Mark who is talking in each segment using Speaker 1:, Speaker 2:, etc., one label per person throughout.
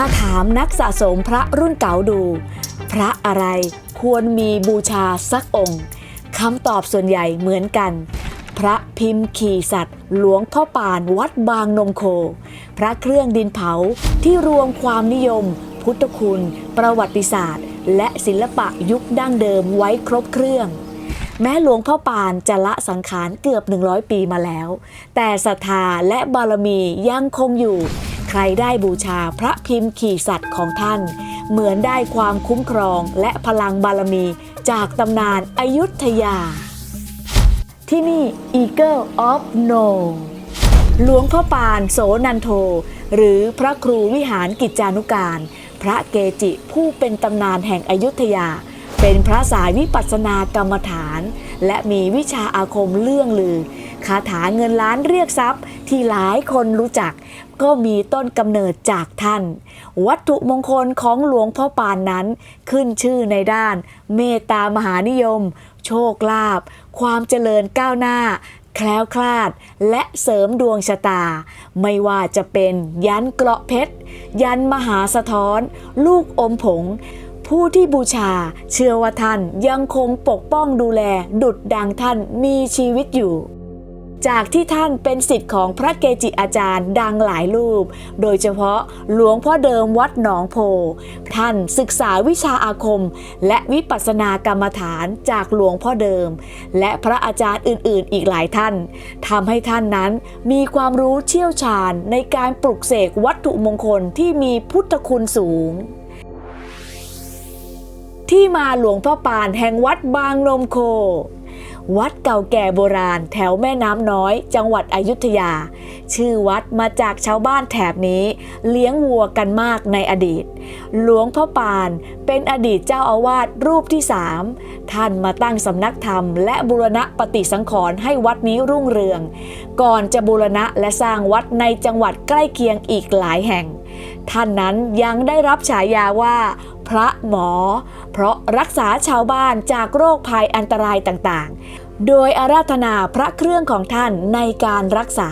Speaker 1: ถ้าถามนักสะสมพระรุ่นเก่าดู พระอะไรควรมีบูชาสักองค์คำตอบส่วนใหญ่เหมือนกัน พระพิมพ์ขี่สัตว์ หลวงพ่อปานวัดบางนมโค พระเครื่องดินเผาที่รวมความนิยม พุทธคุณ ประวัติศาสตร์ และศิลปะยุคดั้งเดิมไว้ครบเครื่อง แม้หลวงพ่อปานจะละสังขารเกือบ 100 ปีมาแล้ว แต่ศรัทธาและบารมียังคงอยู่ ใครได้บูชาพระพิมพ์ขี่สัตว์ของท่าน เหมือนได้ความคุ้มครองและพลังบารมีจากตำนานอายุธยา ที่นี่ Eagle of No หลวงพ่อปานโสนันโท หรือพระครูวิหารกิจจานุการ พระเกจิผู้เป็นตำนานแห่งอยุธยา เป็นพระสายวิปัสสนากรรมฐาน และมีวิชาอาคมเลื่องลือ คาถาเงินล้านเรียกทรัพย์ ที่หลายคนรู้จัก ก็มีต้นกำเนิดจากท่าน วัตถุมงคลของหลวงพ่อปานนั้น ขึ้นชื่อในด้าน เมตตามหานิยม โชคลาภความเจริญก้าวหน้าแคล้วคลาดและเสริมดวงชะตา ไม่ว่าจะเป็นยันเกราะเพชร ยันมหาสะท้อน ลูกอมผง ผู้ที่บูชาเชื่อว่าท่านยังคงปกป้องดูแลดุดดังท่านมีชีวิตอยู่ จากที่ท่านเป็นสิทธิ์ของพระเกจิอาจารย์ดังหลายรูป โดยเฉพาะหลวงพ่อเดิมวัดหนองโพ ท่านศึกษาวิชาอาคม และวิปัสสนากรรมฐานจากหลวงพ่อเดิม และพระอาจารย์อื่นๆ อีกหลายท่านทำให้ท่านนั้นมีความรู้เชี่ยวชาญในการปลุกเสกวัตถุมงคลที่มีพุทธคุณสูง ที่มาหลวงพ่อปานแห่งวัดบางนมโค วัดเก่าแก่โบราณแถวแม่น้ำน้อย จังหวัดอยุธยา ชื่อวัดมาจากชาวบ้านแถบนี้ เลี้ยงวัวกันมากในอดีต หลวงพ่อปานเป็นอดีตเจ้าอาวาสรูปที่สามท่านมาตั้งสำนักธรรม และบูรณะปฏิสังขรณ์ให้วัดนี้รุ่งเรือง ก่อนจะบูรณะและสร้างวัดในจังหวัดใกล้เคียงอีกหลายแห่ง ท่านนั้นยังได้รับฉายาว่า พระหมอ เพราะรักษาชาวบ้านจากโรคภัยอันตรายต่างๆ โดยอาราธนาพระเครื่องของท่านในการรักษา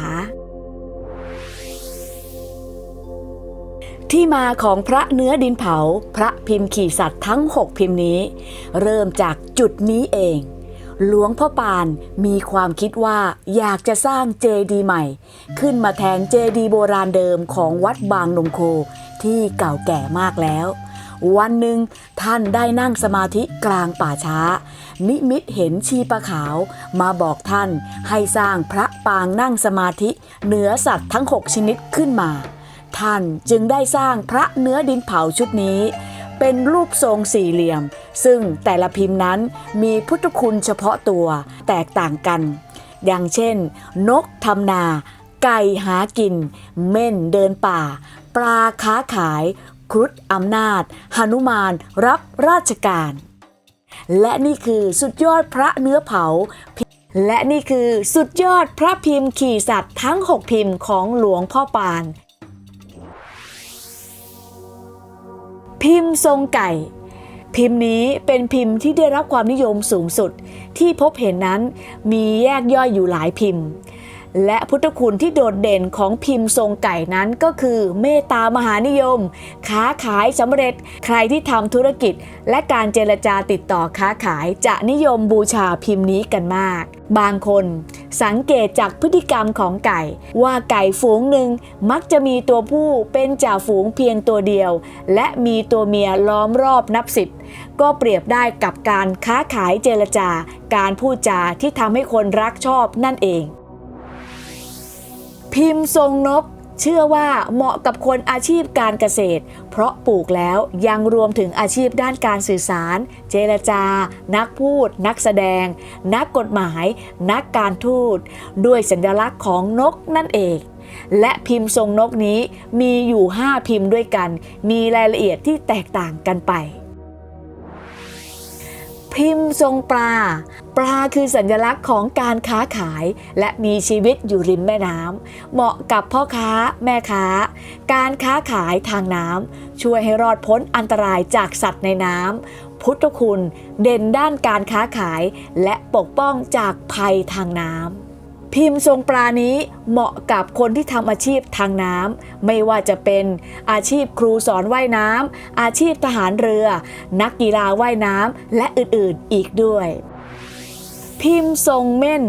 Speaker 1: ที่มาของพระเนื้อดินเผา พระพิมพ์ขี่สัตว์ทั้ง 6 พิมพ์นี้ เริ่มจากจุดนี้เองหลวงพ่อปานมีความคิดว่าอยากจะสร้างเจดีใหม่ ขึ้นมาแทนเจดีโบราณเดิมของวัดบางนมโคที่เก่าแก่มากแล้ว วันหนึ่งท่านได้นั่งสมาธิกลางป่าช้า นิมิตเห็นชีปะขาวมาบอกท่านให้สร้างพระปางนั่งสมาธิเหนือสัตว์ทั้ง 6 ชนิดขึ้นมา ท่านจึงได้สร้างพระเนื้อดินเผาชุดนี้ เป็นรูปทรงสี่เหลี่ยม ซึ่งแต่ละพิมพ์นั้นมีพุทธคุณเฉพาะตัวแตกต่างกัน อย่างเช่น นกทำนา ไก่หากิน เม่นเดินป่า ปลาค้าขาย ครุฑอำนาจหนุมานรับราชการ และนี่คือสุดยอดพระเนื้อเผา และนี่คือสุดยอดพระพิมพ์ขี่สัตว์ทั้ง 6 พิมพ์ของหลวงพ่อปาน พิมพ์ทรงไก่ พิมพ์นี้เป็นพิมพ์ที่ได้รับความนิยมสูงสุด ที่พบเห็นนั้นมีแยกย่อยอยู่หลายพิมพ์ และพุทธคุณที่โดดเด่นของพิมพ์ทรงไก่นั้นก็คือเมตตามหานิยม ค้าขายสำเร็จ ใครที่ทำธุรกิจ และการเจรจาติดต่อค้าขายจะนิยมบูชาพิมพ์นี้กันมาก บางคนสังเกตจากพฤติกรรมของไก่ ว่าไก่ฝูงหนึ่งมักจะมีตัวผู้เป็นจ่าฝูงเพียงตัวเดียว และมีตัวเมียล้อมรอบนับสิบก็เปรียบได้กับการค้าขายเจรจาการพูดจาที่ทำให้คนรักชอบนั่นเอง พิมพ์ทรงนกเชื่อว่าเหมาะกับคนอาชีพการเกษตร เพราะปลูกแล้วยังรวมถึงอาชีพด้านการสื่อสาร เจรจา นักพูด นักแสดง นักกฎหมาย นักการทูต ด้วยสัญลักษณ์ของนกนั่นเอง และพิมพ์ทรงนกนี้มีอยู่ 5 พิมพ์ด้วยกัน มีรายละเอียดที่แตกต่างกันไป พิมพ์ทรงปลา ปลาคือสัญลักษณ์ของการค้าขาย และมีชีวิตอยู่ริมแม่น้ำเหมาะกับพ่อค้าแม่ค้า การค้าขายทางน้ำช่วยให้รอดพ้นอันตรายจากสัตว์ในน้ำพุทธคุณเด่นด้านการค้าขาย และปกป้องจากภัยทางน้ำ พิมพ์ทรงปลานี้เหมาะกับคนที่ทำอาชีพทางน้ำไม่ว่าจะเป็นอาชีพครูสอนว่ายน้ำอาชีพทหารเรือ นักกีฬาว่ายน้ำและอื่นๆอีกด้วย พิมพ์ทรงเม่น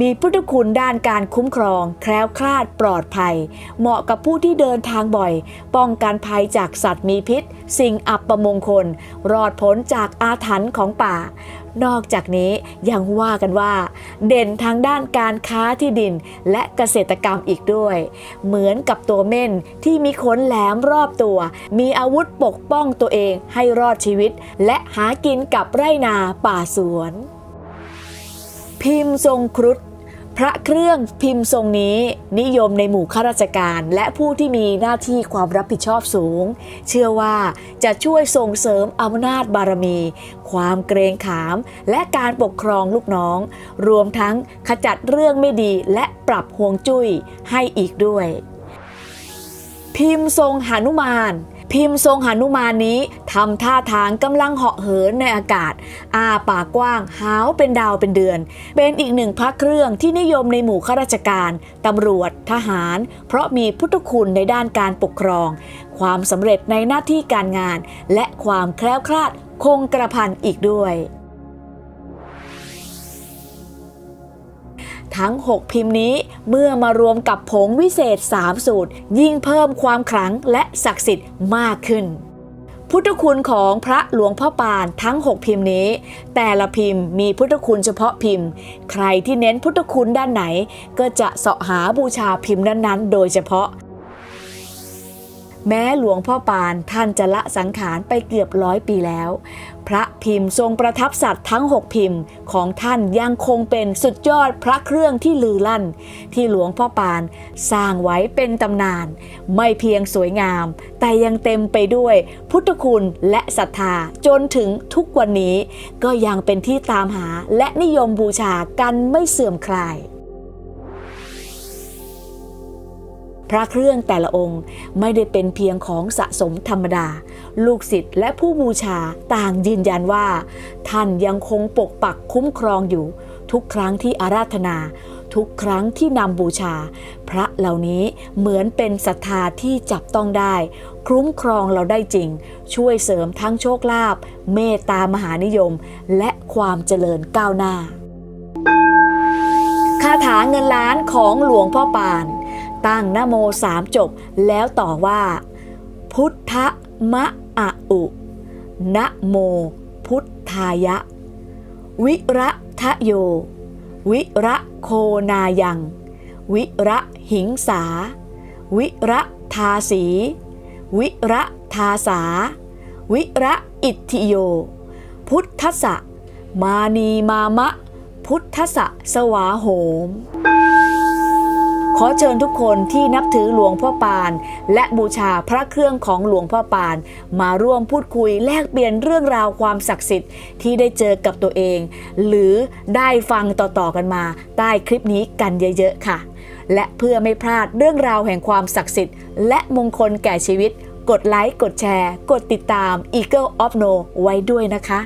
Speaker 1: มีพุทธคุณด้านการคุ้มครอง แคล้วคลาดปลอดภัย เหมาะกับผู้ที่เดินทางบ่อย ป้องกันภัยจากสัตว์มีพิษ สิ่งอับประมงคล รอดพ้นจากอาถรรพ์ของป่า นอกจากนี้ยังว่ากันว่า เด่นทางด้านการค้าที่ดินและเกษตรกรรมอีกด้วย เหมือนกับตัวเม่นที่มีขนแหลมรอบตัว มีอาวุธปกป้องตัวเองให้รอดชีวิต และหากินกับไรนาป่าสวน พิมพ์ทรงครุฑพระเครื่องพิมพ์ทรงนี้นิยมในหมู่ข้าราชการ และผู้ที่มีหน้าที่ความรับผิดชอบสูง เชื่อว่าจะช่วยส่งเสริมอำนาจบารมี ความเกรงขาม และการปกครองลูกน้อง รวมทั้งขจัดเรื่องไม่ดีและปรับห่วงจุ้ยให้อีกด้วย พิมพ์ทรงหนุมาน พิมพ์ทรงหนุมานนี้ทำท่าทางกำลังเหาะเหินในอากาศอาปากกว้างหาวเป็นดาวเป็นเดือน เป็นอีกหนึ่งพระเครื่องที่นิยมในหมู่ข้าราชการตำรวจทหาร เพราะมีพุทธคุณในด้านการปกครอง ความสำเร็จในหน้าที่การงาน และความแคล้วคลาดคงกระพันอีกด้วย ทั้ง 6 พิมพ์นี้เมื่อมารวมกับผงวิเศษ 3 สูตร ยิ่งเพิ่มความขลังและศักดิ์สิทธิ์มากขึ้น พุทธคุณของพระหลวงพ่อปานทั้ง 6 พิมพ์นี้ แต่ละพิมพ์มีพุทธคุณเฉพาะพิมพ์ ใครที่เน้นพุทธคุณด้านไหน ก็จะเสาะหาบูชาพิมพ์นั้นๆ โดยเฉพาะ แม้หลวงพ่อปานท่านจะละสังขารไปเกือบร้อยปีแล้ว พระพิมพ์ทรงประทับสัตว์ทั้ง 6 พิมพ์ของท่านยังคงเป็นสุดยอดพระเครื่องที่ลือลั่น ที่หลวงพ่อปานสร้างไว้เป็นตำนาน ไม่เพียงสวยงาม แต่ยังเต็มไปด้วย พุทธคุณและศรัทธาจนถึงทุกวันนี้ ก็ยังเป็นที่ตามหาและนิยมบูชากันไม่เสื่อมคลาย พระเครื่องแต่ละองค์ไม่ได้เป็นเพียงของสะสมธรรมดา ลูกศิษย์และผู้บูชาต่างยืนยันว่า ท่านยังคงปกปักคุ้มครองอยู่ ทุกครั้งที่อาราธนา ทุกครั้งที่นำบูชา พระเหล่านี้เหมือนเป็นศรัทธาที่จับต้องได้ คุ้มครองเราได้จริง ช่วยเสริมทั้งโชคลาภเมตตามหานิยม และความเจริญก้าวหน้าคาถาเงินล้านของหลวงพ่อปาน ตั้งนโมสามจบ แล้วต่อว่า พุทธมะอะอุนะโม พุทธายะ วิระทะโย วิระโคนายัง วิระหิงสา วิระทาสี วิระทาสา วิระอิทธิโย พุทธะมานีมามะ พุทธะสวาโหม ขอเชิญทุกคนที่นับถือหลวงพ่อปาน และบูชาพระเครื่องของหลวงพ่อปาน มาร่วมพูดคุยแลกเปลี่ยนเรื่องราวความศักดิ์สิทธิ์ที่ได้เจอกับตัวเอง หรือได้ฟังต่อๆกันมา ใต้คลิปนี้กันเยอะๆค่ะ และเพื่อไม่พลาดเรื่องราวแห่งความศักดิ์สิทธิ์ และมงคลแก่ชีวิต กดไลค์กดแชร์ กดติดตาม Eagle of No ไว้ด้วยนะคะ